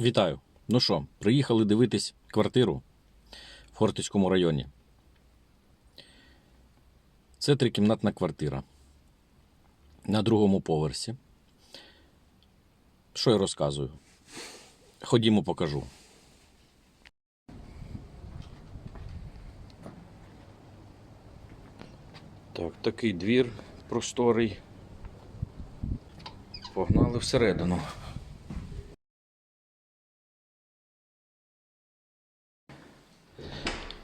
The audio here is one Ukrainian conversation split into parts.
Вітаю! Ну що, приїхали дивитись квартиру в Хортицькому районі. Це трикімнатна квартира на другому поверсі. Що я розказую? Ходімо, покажу. Так, такий двір просторий. Погнали всередину.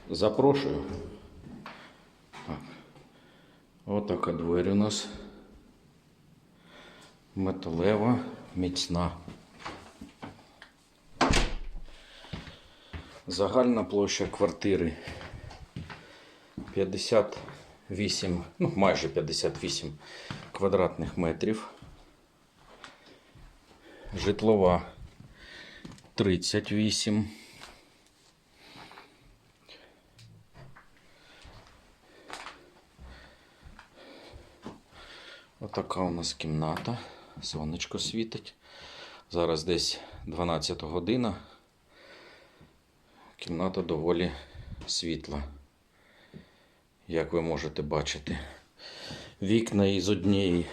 Запрошую. Так. Отака двері у нас. Металева, міцна. Загальна площа квартири 58, ну майже 58 квадратних метрів. Житлова 38. Отака у нас кімната. Сонечко світить. Зараз десь 12 година. Кімната доволі світла. Як ви можете бачити. Вікна із однієї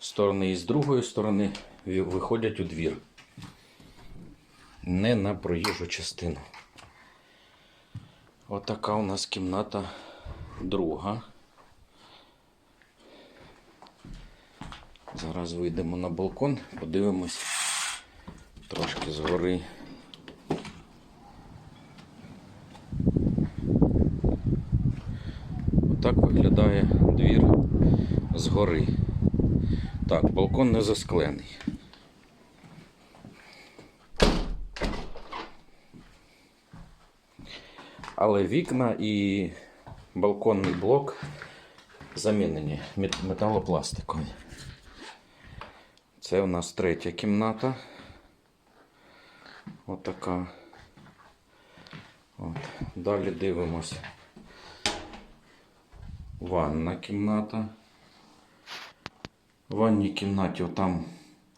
сторони і з другої сторони виходять у двір. Не на проїжджу частину. Отака у нас кімната друга. Зараз вийдемо на балкон, подивимось трошки згори. Отак виглядає двір згори. Так, балкон не засклений. Але вікна і балконний блок замінені мет- металопластикові. Це у нас третя кімната. Отака. От. Далі дивимося. Ванна кімната. В ванній кімнаті там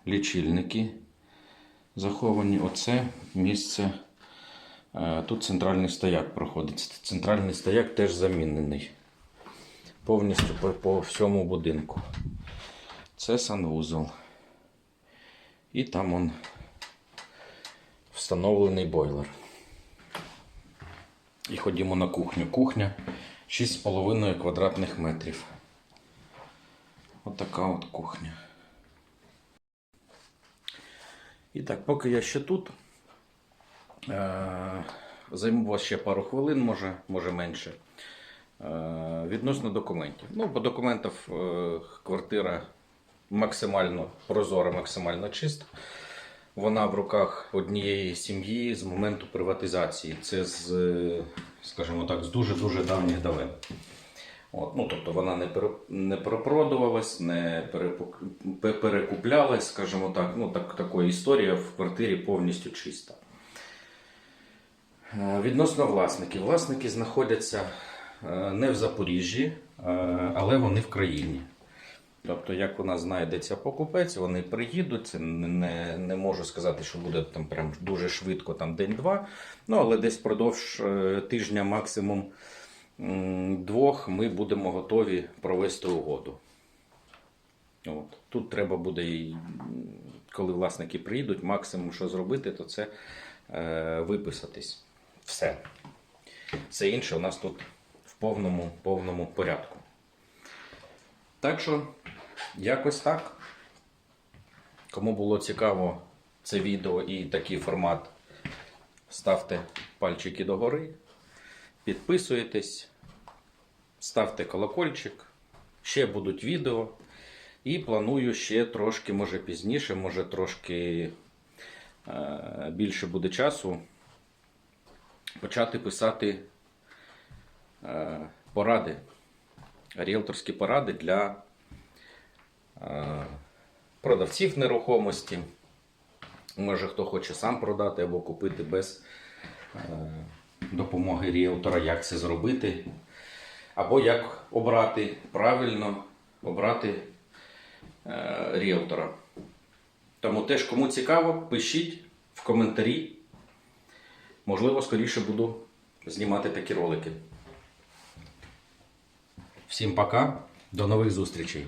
лічильники заховані. Оце місце. Е, Тут центральний стояк проходить. Центральний стояк теж замінений. Повністю по, по всьому будинку. Це санвузол. І там он встановлений бойлер. І ходімо на кухню. Кухня 6,5 квадратних метрів. Отака от кухня. І так, поки я ще тут, е- займу вас ще пару хвилин, може, може менше. Е- відносно документів. Ну, по документах е- квартира максимально прозора, максимально чиста. Вона в руках однієї сім'ї з моменту приватизації. Це з, е, скажімо так, з дуже-дуже давніх давен. От, ну, тобто вона не, пере, не перепродувалась, не перепок- перекуплялась, скажімо так. Ну, так, такої історія в квартирі повністю чиста. Е, Відносно власників. Власники знаходяться е, не в Запоріжжі, але вони в країні. Тобто, як нас знайдеться покупець, вони приїдуть. Не, не можу сказати, що буде там прям дуже швидко, там день-два. Ну, але десь впродовж е, тижня, максимум двох, ми будемо готові провести угоду. От. Тут треба буде, коли власники приїдуть, максимум, що зробити, то це е, виписатись. Все. Все інше у нас тут в повному, повному порядку. Так що, якось так. Кому було цікаво це відео і такий формат, ставте пальчики догори, підписуйтесь, ставте колокольчик. Ще будуть відео. І планую ще трошки, може пізніше, може трошки е, більше буде часу почати писати е, поради ріелторські поради для продавців нерухомості. Може, хто хоче сам продати або купити без е, допомоги ріелтора, як це зробити, або як обрати правильно обрати е, ріелтора. Тому теж, кому цікаво, пишіть в коментарі. Можливо, скоріше буду знімати такі ролики. Всім пока, до нових зустрічей.